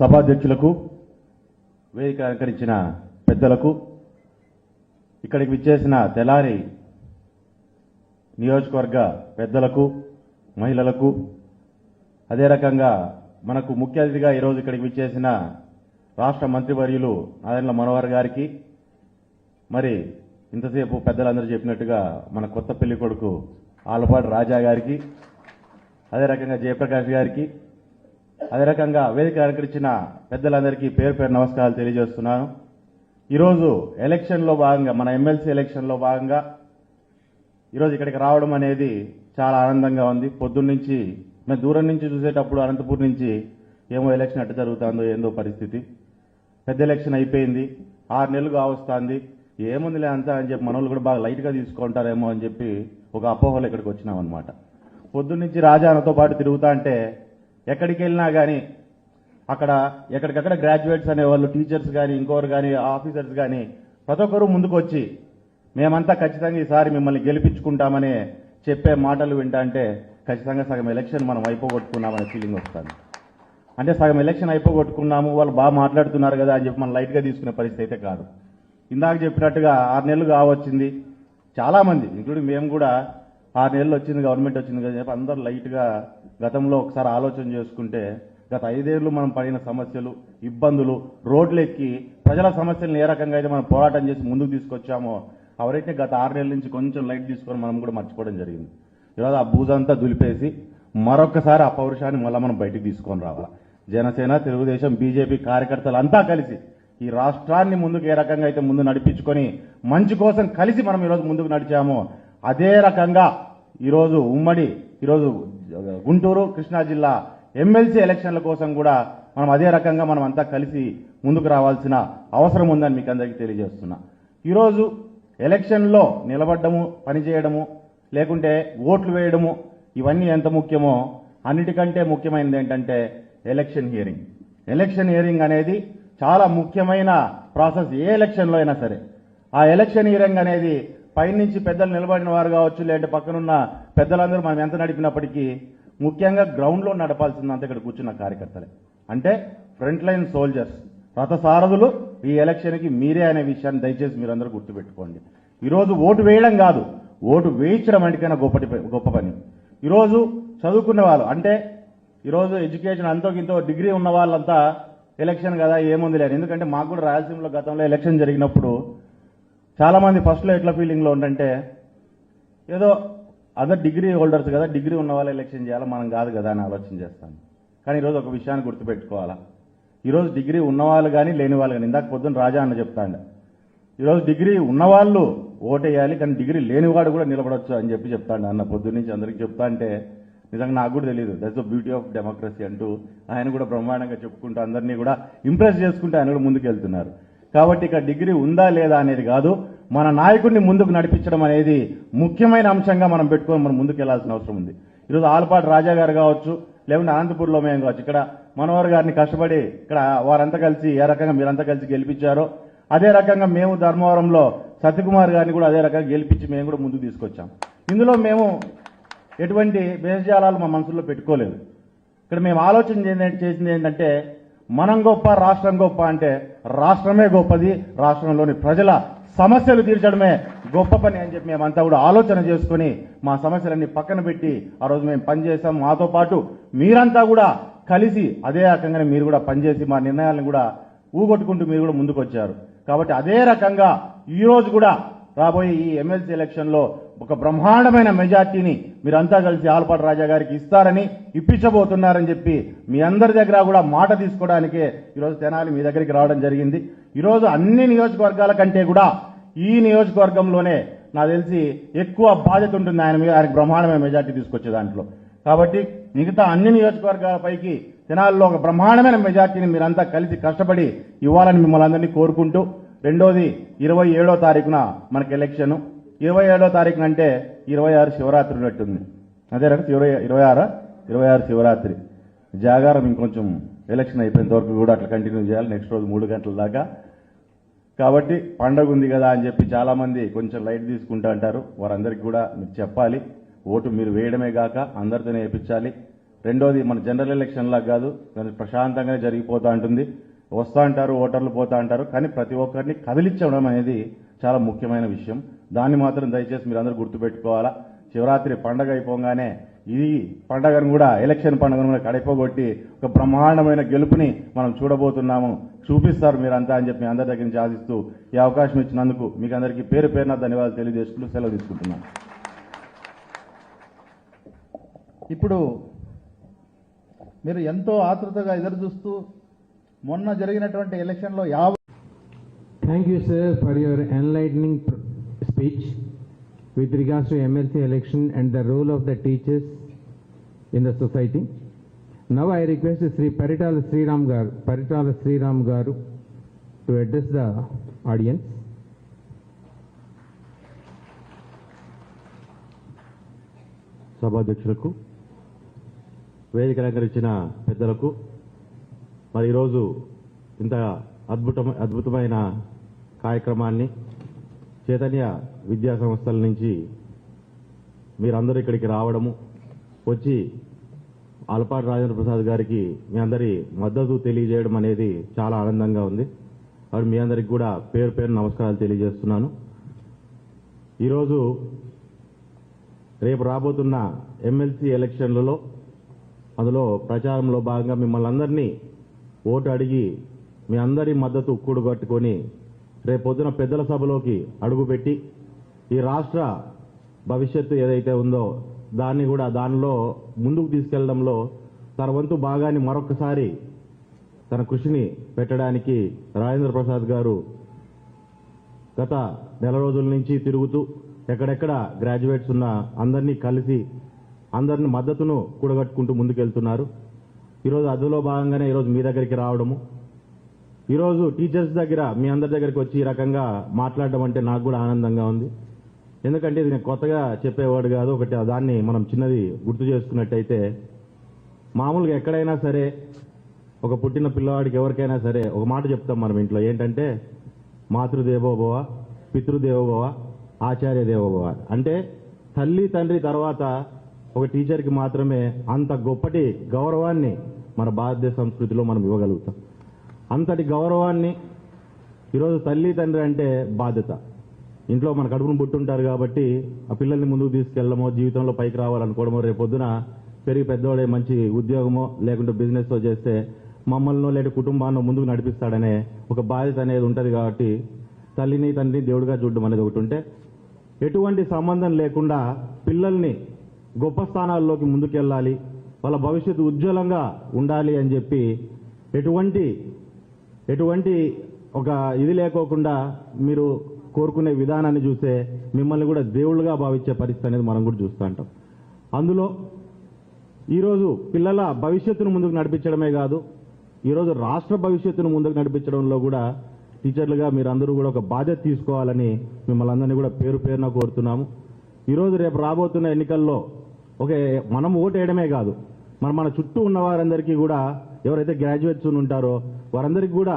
సభాధ్యక్షులకు వేదిక అలంకరించిన పెద్దలకు ఇక్కడికి విచ్చేసిన తెలారి నియోజకవర్గ పెద్దలకు మహిళలకు అదే రకంగా మనకు ముఖ్య అతిథిగా ఈరోజు ఇక్కడికి విచ్చేసిన రాష్ట్ర మంత్రివర్యులు నారాయణ మనోహర్ గారికి మరి ఇంతసేపు పెద్దలందరూ చెప్పినట్టుగా మన కొత్త పెళ్ళి కొడుకు ఆలపాటి రాజా గారికి అదే రకంగా జయప్రకాష్ గారికి అదే రకంగా వేదిక అలంకరించిన పెద్దలందరికీ పేరు పేరు నమస్కారాలు తెలియజేస్తున్నాను. ఈరోజు ఎలక్షన్లో భాగంగా మన ఎమ్మెల్సీ ఎలక్షన్లో భాగంగా ఈరోజు ఇక్కడికి రావడం అనేది చాలా ఆనందంగా ఉంది. పొద్దున్నుంచి మేము దూరం నుంచి చూసేటప్పుడు అనంతపూర్ నుంచి ఏమో ఎలక్షన్ అట్టు జరుగుతుందో ఏందో పరిస్థితి. పెద్ద ఎలక్షన్ అయిపోయింది. ఆరు నెలలు కావస్తుంది ఏముందిలే అంతా అని చెప్పి మనోళ్ళు కూడా బాగా లైట్గా తీసుకుంటారేమో అని చెప్పి ఒక అపోహలు ఇక్కడికి వచ్చినాం అనమాట పొద్దున్నుంచి రాజానతో పాటు తిరుగుతా అంటే ఎక్కడికి వెళ్ళినా కానీ అక్కడ ఎక్కడికక్కడ గ్రాడ్యుయేట్స్ అనేవాళ్ళు టీచర్స్ కానీ ఇంకోరు కానీ ఆఫీసర్స్ కానీ ప్రతి ఒక్కరూ ముందుకు వచ్చి మేమంతా ఖచ్చితంగా ఈసారి మిమ్మల్ని గెలిపించుకుంటామని చెప్పే మాటలు వింటా అంటే ఖచ్చితంగా సగం ఎలక్షన్ మనం అయిపోగొట్టుకున్నామనే ఫీలింగ్ వస్తుంది. అంటే సగం ఎలక్షన్ అయిపోగొట్టుకున్నాము వాళ్ళు బాగా మాట్లాడుతున్నారు కదా అని చెప్పి మనం లైట్గా తీసుకునే పరిస్థితి అయితే కాదు. ఇందాక చెప్పినట్టుగా ఆరు నెలలు కావచ్చింది. చాలామంది ఇంక్లూడింగ్ మేము కూడా ఆరు నెలలు వచ్చింది గవర్నమెంట్ వచ్చింది కదా చెప్పి అందరూ లైట్గా గతంలో ఒకసారి ఆలోచన చేసుకుంటే గత ఐదేళ్ళు మనం పడిన సమస్యలు ఇబ్బందులు రోడ్లు ఎక్కి ప్రజల సమస్యలను ఏ రకంగా అయితే మనం పోరాటం చేసి ముందుకు తీసుకొచ్చామో ఎవరైతే గత ఆరు నెలల నుంచి కొంచెం లైట్ తీసుకొని మనం కూడా మర్చిపోవడం జరిగింది. ఈరోజు ఆ బూజంతా దులిపేసి మరొకసారి ఆ పౌరుషాన్ని మళ్ళీ మనం బయటికి తీసుకొని రావాలి. జనసేన తెలుగుదేశం బీజేపీ కార్యకర్తలు అంతా కలిసి ఈ రాష్ట్రాన్ని ముందుకు ఏ రకంగా అయితే ముందు నడిపించుకొని మంచి కోసం కలిసి మనం ఈరోజు ముందుకు నడిచామో అదే రకంగా ఈరోజు ఉమ్మడి ఈరోజు గుంటూరు కృష్ణా జిల్లా ఎమ్మెల్సీ ఎలక్షన్ల కోసం కూడా మనం అదే రకంగా మనం అంతా కలిసి ముందుకు రావాల్సిన అవసరం ఉందని మీకు అందరికీ తెలియజేస్తున్నా. ఈరోజు ఎలక్షన్లో నిలబడ్డము పనిచేయడము లేకుంటే ఓట్లు వేయడము ఇవన్నీ ఎంత ముఖ్యమో అన్నిటికంటే ముఖ్యమైనది ఏంటంటే ఎలక్షన్ హియరింగ్. ఎలక్షన్ హియరింగ్ అనేది చాలా ముఖ్యమైన ప్రాసెస్ ఏ ఎలక్షన్లో అయినా సరే. ఆ ఎలక్షన్ హియరింగ్ అనేది పైనుంచి పెద్దలు నిలబడిన వారు కావచ్చు లేదంటే పక్కనున్న పెద్దలందరూ మనం ఎంత నడిపినప్పటికీ ముఖ్యంగా గ్రౌండ్లో నడపాల్సిందంతా ఇక్కడ కూర్చున్న కార్యకర్తలే. అంటే ఫ్రంట్ లైన్ సోల్జర్స్ రథసారథులు ఈ ఎలక్షన్కి మీరే అనే విషయాన్ని దయచేసి మీరందరూ గుర్తుపెట్టుకోండి. ఈరోజు ఓటు వేయడం కాదు ఓటు వేయించడం అంటేకైనా గొప్పటి గొప్ప పని. ఈరోజు చదువుకున్న వాళ్ళు అంటే ఈరోజు ఎడ్యుకేషన్ అంతో ఇంతో డిగ్రీ ఉన్న వాళ్ళంతా ఎలక్షన్ కదా ఏముంది లేదు ఎందుకంటే మాకు కూడా రాయలసీమలో గతంలో ఎలక్షన్ జరిగినప్పుడు చాలామంది ఫస్ట్లో ఎట్లా ఫీలింగ్లో ఉండంటే ఏదో అదర్ డిగ్రీ హోల్డర్స్ కదా డిగ్రీ ఉన్న వాళ్ళు ఎలక్షన్ చేయాలి మనం కాదు కదా అని ఆలోచన చేస్తాను. కానీ ఈరోజు ఒక విషయాన్ని గుర్తుపెట్టుకోవాలా. ఈరోజు డిగ్రీ ఉన్నవాళ్ళు కానీ లేని వాళ్ళు కానీ ఇందాక పొద్దున్న రాజా అన్న చెప్తాండ. ఈరోజు డిగ్రీ ఉన్నవాళ్ళు ఓటేయాలి కానీ డిగ్రీ లేనివాడు కూడా నిలబడొచ్చు అని చెప్పి చెప్తాండ అన్న పొద్దున్న నుంచి అందరికీ చెప్తా అంటే నిజంగా నాకు కూడా తెలియదు that's the beauty of democracy అంటూ ఆయన కూడా బ్రహ్మాండంగా చెప్పుకుంటూ అందరినీ కూడా ఇంప్రెస్ చేసుకుంటూ ఆయన కూడా ముందుకు వెళ్తున్నారు కాబట్టి ఇక డిగ్రీ ఉందా లేదా అనేది కాదు మన నాయకుడిని ముందుకు నడిపించడం అనేది ముఖ్యమైన అంశంగా మనం పెట్టుకొని మనం ముందుకు వెళ్ళాల్సిన అవసరం ఉంది. ఈరోజు ఆలపాటి రాజా గారు కావచ్చు లేకుంటే అనంతపూర్లో మేము కావచ్చు ఇక్కడ మనోహర్ గారిని కష్టపడి ఇక్కడ వారంతా కలిసి ఏ రకంగా మీరంతా కలిసి గెలిపించారో అదే రకంగా మేము ధర్మవరంలో సత్యకుమార్ గారిని కూడా అదే రకంగా గెలిపించి మేము కూడా ముందుకు తీసుకొచ్చాం. ఇందులో మేము ఎటువంటి భేషజాలాలు మా మనసులో పెట్టుకోలేదు. ఇక్కడ మేము ఆలోచన చేసింది- చేసింది ఏంటంటే మనం గొప్ప రాష్ట్రం గొప్ప అంటే రాష్ట్రమే గొప్పది రాష్ట్రంలోని ప్రజల సమస్యలు తీర్చడమే గొప్ప పని అని చెప్పి మేమంతా కూడా ఆలోచన చేసుకుని మా సమస్యలన్నీ పక్కన పెట్టి ఆ రోజు మేము పనిచేసాం మాతో పాటు మీరంతా కూడా కలిసి అదే రకంగానే మీరు కూడా పనిచేసి మా నిర్ణయాలను కూడా ఊగొట్టుకుంటూ మీరు కూడా ముందుకు వచ్చారు కాబట్టి అదే రకంగా ఈ రోజు కూడా రాబోయే ఈ ఎమ్మెల్సీ ఎలక్షన్లో ఒక బ్రహ్మాండమైన మెజార్టీని మీరంతా కలిసి ఆలపాటి రాజా గారికి ఇస్తారని ఇప్పించబోతున్నారని చెప్పి మీ అందరి దగ్గర కూడా మాట తీసుకోవడానికే ఈరోజు తెనాలి మీ దగ్గరికి రావడం జరిగింది. ఈరోజు అన్ని నియోజకవర్గాల కంటే కూడా ఈ నియోజకవర్గంలోనే నాకు తెలిసి ఎక్కువ బాధ్యత ఉంటుంది ఆయన మీద ఆయనకు బ్రహ్మాండమైన మెజార్టీ తీసుకొచ్చే దాంట్లో. కాబట్టి మిగతా అన్ని నియోజకవర్గాల పైకి తెనాలిలో ఒక బ్రహ్మాండమైన మెజార్టీని మీరంతా కలిసి కష్టపడి ఇవ్వాలని మిమ్మల్ని అందరినీ కోరుకుంటూ రెండోది ఇరవై ఏడో తారీఖున మనకి ఎలక్షన్. ఇరవై ఏడో తారీఖున అంటే ఇరవై ఆరు శివరాత్రి ఉన్నట్టుంది. అదే రకం ఇరవై ఇరవై ఆరా ఇరవై ఆరు శివరాత్రి. జాగారం ఇంకొంచెం ఎలక్షన్ అయిపోయేంత వరకు కూడా అట్లా కంటిన్యూ చేయాలి. నెక్స్ట్ రోజు మూడు గంటల దాకా. కాబట్టి పండగ ఉంది కదా అని చెప్పి చాలామంది కొంచెం లైట్ తీసుకుంటా అంటారు. వారందరికీ కూడా మీరు చెప్పాలి. ఓటు మీరు వేయడమే కాక అందరితోనే వేయించాలి రెండోది మన జనరల్ ఎలక్షన్ లాగా కాదు దాని ప్రశాంతంగానే జరిగిపోతూ ఉంటుంది వస్తూ అంటారు ఓటర్లు పోతా అంటారు. కానీ ప్రతి ఒక్కరిని కదిలించడం అనేది చాలా ముఖ్యమైన విషయం. దాన్ని మాత్రం దయచేసి మీరందరూ గుర్తుపెట్టుకోవాలా. శివరాత్రి పండగ అయిపోగానే ఈ పండగను కూడా ఎలక్షన్ పండుగను కూడా కడిపోగొట్టి ఒక బ్రహ్మాండమైన గెలుపుని మనం చూడబోతున్నాము. చూపిస్తారు మీరంతా అని చెప్పి మీ అందరి దగ్గర నుంచి ఆశిస్తూ ఈ అవకాశం ఇచ్చినందుకు మీకు అందరికీ పేరు పేరున ధన్యవాదాలు తెలియజేసుకుంటూ సెలవు తీసుకుంటున్నాను ఇప్పుడు మీరు ఎంతో ఆతృతగా ఎదురు చూస్తూ మొన్న జరిగినటువంటి ఎలక్షన్లో యాభై you, sir, for your enlightening pr- speech with regards to MLC election and the role of the teachers in the society now I request Shri Paritala Sriram garu Paritala Sriram garu to address the audience సభాధ్యక్షులకు వేదిక అలంకరించిన పెద్దలకు మరి ఈరోజు ఇంత అద్భుతమైన కార్యక్రమాన్ని చైతన్య విద్యా సంస్థల నుంచి మీరందరూ ఇక్కడికి రావడము వచ్చి ఆలపాటి రాజేంద్ర ప్రసాద్ గారికి మీ అందరి మద్దతు తెలియజేయడం అనేది చాలా ఆనందంగా ఉంది. మరి మీ అందరికి కూడా పేరు పేరు నమస్కారాలు తెలియజేస్తున్నాను. ఈరోజు రేపు రాబోతున్న ఎమ్మెల్సీ ఎలక్షన్లలో అందులో ప్రచారంలో భాగంగా మిమ్మల్ని అందరినీ ఓటు అడిగి మీ అందరి మద్దతు కూడగట్టుకొని రేపొద్దున పెద్దల సభలోకి అడుగుపెట్టి ఈ రాష్ట్ర భవిష్యత్తు ఏదైతే ఉందో దాన్ని కూడా దానిలో ముందుకు తీసుకెళ్ళడంలో తన వంతు భాగాన్ని మరొకసారి తన కృషిని పెట్టడానికి రాజేంద్ర ప్రసాద్ గారు గత నెల రోజుల నుంచి తిరుగుతూ ఎక్కడెక్కడ గ్రాడ్యుయేట్స్ ఉన్న అందరినీ కలిసి అందరిని మద్దతును కూడగట్టుకుంటూ ముందుకెళ్తున్నారు. ఈరోజు అందులో భాగంగానే ఈరోజు మీ దగ్గరికి రావడము. ఈరోజు టీచర్స్ దగ్గర మీ అందరి దగ్గరికి వచ్చి ఈ రకంగా మాట్లాడడం అంటే నాకు కూడా ఆనందంగా ఉంది. ఎందుకంటే ఇది నేను కొత్తగా చెప్పేవాడు కాదు ఒకటి దాన్ని మనం చిన్నది గుర్తు చేసుకున్నట్టయితే మామూలుగా ఎక్కడైనా సరే ఒక పుట్టిన పిల్లవాడికి ఎవరికైనా సరే ఒక మాట చెప్తాం మనం ఇంట్లో. ఏంటంటే మాతృదేవోభవ పితృదేవోభవ ఆచార్య దేవోభవ అంటే తల్లి తండ్రి తర్వాత ఒక టీచర్కి మాత్రమే అంత గొప్పటి గౌరవాన్ని మన భారతదేశ సంస్కృతిలో మనం ఇవ్వగలుగుతాం. అంతటి గౌరవాన్ని ఈరోజు తల్లి తండ్రి అంటే బాధ్యత. ఇంట్లో మన కడుపును పుట్టుంటారు కాబట్టి ఆ పిల్లల్ని ముందుకు తీసుకెళ్ళడమో జీవితంలో పైకి రావాలనుకోవడమో రేపు పొద్దున పెరిగి పెద్దవాడే మంచి ఉద్యోగమో లేకుంటే బిజినెస్ చేస్తే మమ్మల్ని లేదా కుటుంబాన్ని ముందుకు నడిపిస్తాడనే ఒక బాధ్యత అనేది ఉంటుంది కాబట్టి తల్లిని తండ్రిని దేవుడిగా చూడడం అనేది ఒకటి ఉంటే ఎటువంటి సంబంధం లేకుండా పిల్లల్ని గొప్ప స్థానాల్లోకి ముందుకెళ్ళాలి వాళ్ళ భవిష్యత్తు ఉజ్వలంగా ఉండాలి అని చెప్పి ఎటువంటి ఎటువంటి ఒక ఇది లేకోకుండా మీరు కోరుకునే విధానాన్ని చూసే మిమ్మల్ని కూడా దేవుళ్ళుగా భావించే పరిస్థితి అనేది మనం కూడా చూస్తూ ఉంటాం. అందులో ఈరోజు పిల్లల భవిష్యత్తును ముందుకు నడిపించడమే కాదు ఈరోజు రాష్ట్ర భవిష్యత్తును ముందుకు నడిపించడంలో కూడా టీచర్లుగా మీరందరూ కూడా ఒక బాధ్యత తీసుకోవాలని మిమ్మల్ని అందరినీ కూడా పేరు పేరున కోరుతున్నాము. ఈరోజు రేపు రాబోతున్న ఎన్నికల్లో ఒక మనం ఓటు వేయడమే కాదు మన మన చుట్టూ ఉన్న వారందరికీ కూడా ఎవరైతే గ్రాడ్యుయేట్స్ ఉంటారో వారందరికీ కూడా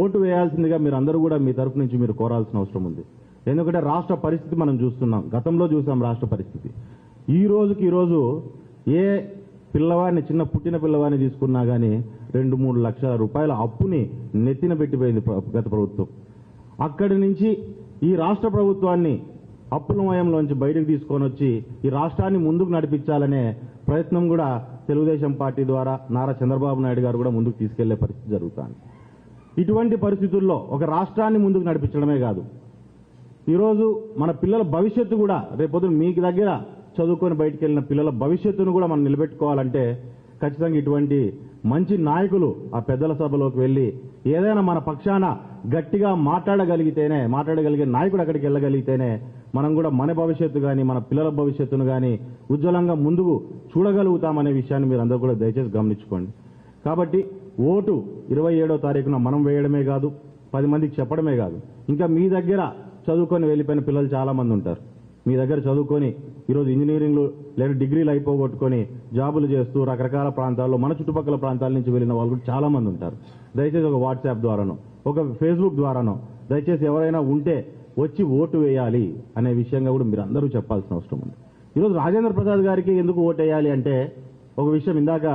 ఓటు వేయాల్సిందిగా మీరు అందరూ కూడా మీ తరపు నుంచి మీరు కోరాల్సిన అవసరం ఉంది. ఎందుకంటే రాష్ట్ర పరిస్థితి మనం చూస్తున్నాం. గతంలో చూసాం రాష్ట్ర పరిస్థితి. ఈ రోజుకి ఈరోజు ఏ పిల్లవాడిని చిన్న పుట్టిన పిల్లవాడిని తీసుకున్నా కానీ రెండు మూడు లక్షల రూపాయల అప్పుని నెత్తిన పెట్టిపోయింది గత ప్రభుత్వం. అక్కడి నుంచి ఈ రాష్ట్ర ప్రభుత్వాన్ని అప్పుల మయంలోంచి బయటకు తీసుకొని వచ్చి ఈ రాష్ట్రాన్ని ముందుకు నడిపించాలనే ప్రయత్నం కూడా తెలుగుదేశం పార్టీ ద్వారా నారా చంద్రబాబు నాయుడు గారు కూడా ముందుకు తీసుకెళ్ళే పరిస్థితి జరుగుతుంది. ఇటువంటి పరిస్థితుల్లో ఒక రాష్ట్రాన్ని ముందుకు నడిపించడమే కాదు. ఈరోజు మన పిల్లల భవిష్యత్తు కూడా రేపొద్దున మీకు దగ్గర చదువుకొని బయటికి వెళ్ళిన పిల్లల భవిష్యత్తును కూడా మనం నిలబెట్టుకోవాలంటే ఖచ్చితంగా ఇటువంటి మంచి నాయకులు ఆ పెద్దల సభలోకి వెళ్ళి ఏదైనా మన పక్షాన గట్టిగా మాట్లాడగలిగితేనే మాట్లాడగలిగే నాయకుడు అక్కడికి వెళ్ళగలిగితేనే మనం కూడా మన భవిష్యత్తు కానీ మన పిల్లల భవిష్యత్తును కానీ ఉజ్వలంగా ముందుకు చూడగలుగుతామనే విషయాన్ని మీరు అందరూ కూడా దయచేసి గమనించుకోండి. కాబట్టి ఓటు ఇరవై ఏడో తారీఖున మనం వేయడమే కాదు పది మందికి చెప్పడమే కాదు. ఇంకా మీ దగ్గర చదువుకొని వెళ్ళిపోయిన పిల్లలు చాలా మంది ఉంటారు. మీ దగ్గర చదువుకొని ఈరోజు ఇంజనీరింగ్లు లేదా డిగ్రీలు అయిపోగొట్టుకొని జాబులు చేస్తూ రకరకాల ప్రాంతాల్లో మన చుట్టుపక్కల ప్రాంతాల నుంచి వెళ్ళిన వాళ్ళు కూడా చాలా మంది ఉంటారు. దయచేసి ఒక వాట్సాప్ ద్వారానో ఒక ఫేస్బుక్ ద్వారానో దయచేసి ఎవరైనా ఉంటే వచ్చి ఓటు వేయాలి అనే విషయంగా కూడా మీరు అందరూ చెప్పాల్సిన అవసరం ఉంది. ఈరోజు రాజేంద్ర ప్రసాద్ గారికి ఎందుకు ఓటు వేయాలి అంటే ఒక విషయం ఇందాక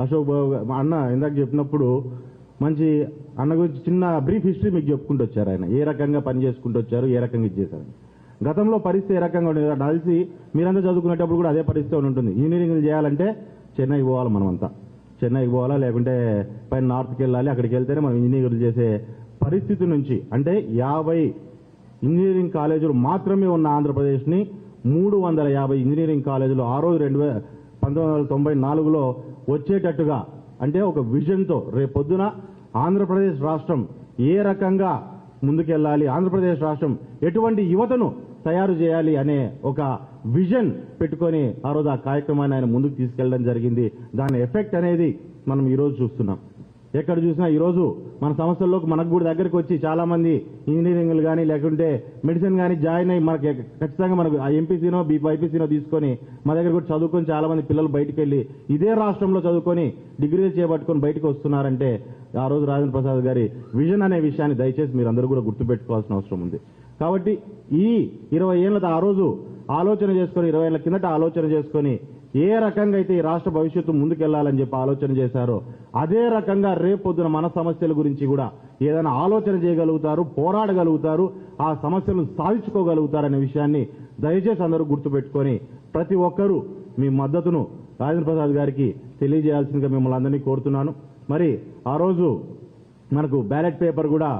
అశోక్ మా అన్న ఇందాక చెప్పినప్పుడు మంచి అన్న గురించి చిన్న బ్రీఫ్ హిస్టరీ మీకు చెప్పుకుంటూ వచ్చారు ఆయన. ఏ రకంగా పని చేసుకుంటూ వచ్చారు ఏ రకంగా ఇది గతంలో పరిస్థితి ఏ రకంగా ఉండేది నలిసి మీరంతా చదువుకునేటప్పుడు కూడా అదే పరిస్థితి ఉంటుంది. ఇంజనీరింగ్ చేయాలంటే చెన్నైకి పోవాలి మనమంతా. చెన్నైకి పోవాలా లేకుంటే పైన నార్త్కి వెళ్ళాలి అక్కడికి వెళ్తేనే మనం ఇంజనీరింగ్ చేసే పరిస్థితి నుంచి. అంటే యాభై ఇంజనీరింగ్ కాలేజీలు మాత్రమే ఉన్న ఆంధ్రప్రదేశ్ని మూడు వందల యాభై ఇంజనీరింగ్ కాలేజీలు ఆ రోజు రెండు వేల పంతొమ్మిది వందల తొంభై నాలుగులో వచ్చేటట్టుగా అంటే ఒక విజన్తో రేపొద్దున ఆంధ్రప్రదేశ్ రాష్ట్రం ఏ రకంగా ముందుకెళ్ళాలి ఆంధ్రప్రదేశ్ రాష్ట్రం ఎటువంటి యువతను తయారు చేయాలి అనే ఒక విజన్ పెట్టుకొని ఆ రోజు ఆ కార్యక్రమాన్ని ఆయన ముందుకు తీసుకెళ్ళడం జరిగింది. దాని ఎఫెక్ట్ అనేది మనం ఈరోజు చూస్తున్నాం. ఎక్కడ చూసినా ఈరోజు మన సంస్థల్లోకి మనకు కూడా దగ్గరికి వచ్చి చాలా మంది ఇంజనీరింగ్లు కానీ లేకుంటే మెడిసిన్ కానీ జాయిన్ అయ్యి మనకి ఖచ్చితంగా మనకు ఆ ఎంపీసీనో బీ బైపీసీనో తీసుకొని మా దగ్గర కూడా చదువుకొని చాలా మంది పిల్లలు బయటికి వెళ్ళి ఇదే రాష్ట్రంలో చదువుకొని డిగ్రీలు చేపట్టుకొని బయటకు వస్తున్నారంటే ఆ రోజు రాజేంద్ర ప్రసాద్ గారి విజన్ అనే విషయాన్ని దయచేసి మీరు అందరూ కూడా గుర్తుపెట్టుకోవాల్సిన అవసరం ఉంది. కాబట్టి ఈ ఇరవై ఏళ్ళ ఆ రోజు ఆలోచన చేసుకొని ఇరవై ఏళ్ళ కిందట ఆలోచన చేసుకొని ఏ రకంగా అయితే ఈ రాష్ట్ర భవిష్యత్తు ముందుకెళ్ళాలని చెప్పి ఆలోచన చేశారో అదే రకంగా రేపొద్దున మన సమస్యల గురించి కూడా ఏదైనా ఆలోచన చేయగలుగుతారు పోరాడగలుగుతారు ఆ సమస్యలను సాధించుకోగలుగుతారనే విషయాన్ని దయచేసి అందరూ గుర్తుపెట్టుకొని ప్రతి ఒక్కరూ మీ మద్దతును రాజేంద్ర ప్రసాద్ గారికి తెలియజేయాల్సిందిగా మిమ్మల్ని అందరినీ కోరుతున్నాను. మరి ఆ రోజు మనకు బ్యాలెట్ పేపర్ కూడా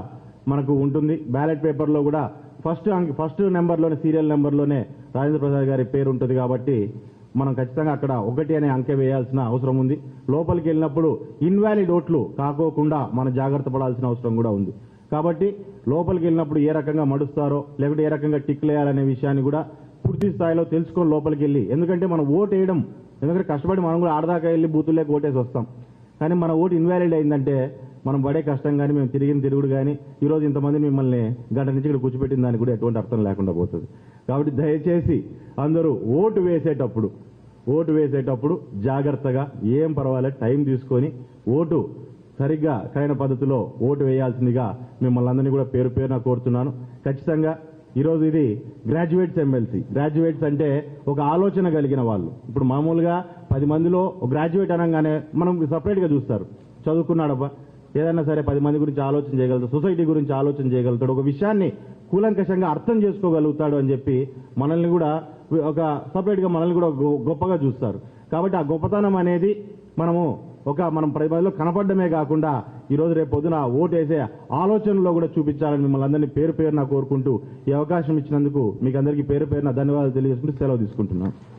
మనకు ఉంటుంది. బ్యాలెట్ పేపర్లో కూడా ఫస్ట్ ఫస్ట్ నెంబర్లోనే సీరియల్ నెంబర్లోనే రాజేంద్ర ప్రసాద్ గారి పేరు ఉంటుంది కాబట్టి మనం ఖచ్చితంగా అక్కడ ఒకటి అనే అంకె వేయాల్సిన అవసరం ఉంది. లోపలికి వెళ్ళినప్పుడు ఇన్వాలిడ్ ఓట్లు కాకోకుండా మనం జాగ్రత్త పడాల్సిన అవసరం కూడా ఉంది. కాబట్టి లోపలికి వెళ్ళినప్పుడు ఏ రకంగా మడుస్తారో లేకుంటే ఏ రకంగా టిక్లు వేయాలనే విషయాన్ని కూడా పూర్తి స్థాయిలో తెలుసుకొని లోపలికి వెళ్ళి ఎందుకంటే మనం ఓటు వేయడం ఎందుకంటే కష్టపడి మనం కూడా ఆడదాకా వెళ్ళి బూతుల్లోకి ఓటేసి వస్తాం. కానీ మన ఓటు ఇన్వాలిడ్ అయిందంటే మనం పడే కష్టం కానీ మేము తిరిగిన తిరుగుడు కానీ ఈరోజు ఇంతమంది మిమ్మల్ని గంట నుంచి ఇక్కడ కూర్చోబెట్టిన దానికి కూడా ఎటువంటి అర్థం లేకుండా పోతుంది. కాబట్టి దయచేసి అందరూ ఓటు వేసేటప్పుడు ఓటు వేసేటప్పుడు జాగ్రత్తగా ఏం పర్వాలేదు టైం తీసుకొని ఓటు సరిగ్గా సరైన పద్ధతిలో ఓటు వేయాల్సిందిగా మిమ్మల్ని అందరినీ కూడా పేరు పేరున కోరుతున్నాను. ఖచ్చితంగా ఈరోజు ఇది గ్రాడ్యుయేట్స్ ఎమ్మెల్సీ గ్రాడ్యుయేట్స్ అంటే ఒక ఆలోచన కలిగిన వాళ్ళు. ఇప్పుడు మామూలుగా పది మందిలో గ్రాడ్యుయేట్ అనగానే మనం సపరేట్గా చూస్తారు. చదువుకున్నాడబ్బా ఏదైనా సరే పది మంది గురించి ఆలోచన చేయగలుగుతాడు సొసైటీ గురించి ఆలోచన చేయగలుగుతాడు ఒక విషయాన్ని కూలంకషంగా అర్థం చేసుకోగలుగుతాడు అని చెప్పి మనల్ని కూడా ఒక సపరేట్గా మనల్ని కూడా గొ- గొప్పగా చూస్తారు. కాబట్టి ఆ గొప్పతనం అనేది మనము ఒక మనం పది మందిలో కనపడమే కాకుండా ఈరోజు రేపు పొద్దున ఓటేసే ఆలోచనలో కూడా చూపించాలని మిమ్మల్ని అందరినీ పేరు పేరున కోరుకుంటూ ఈ అవకాశం ఇచ్చినందుకు మీకు అందరికీ పేరు పేరున ధన్యవాదాలు తెలియజేసుకుంటూ సెలవు తీసుకుంటున్నాను.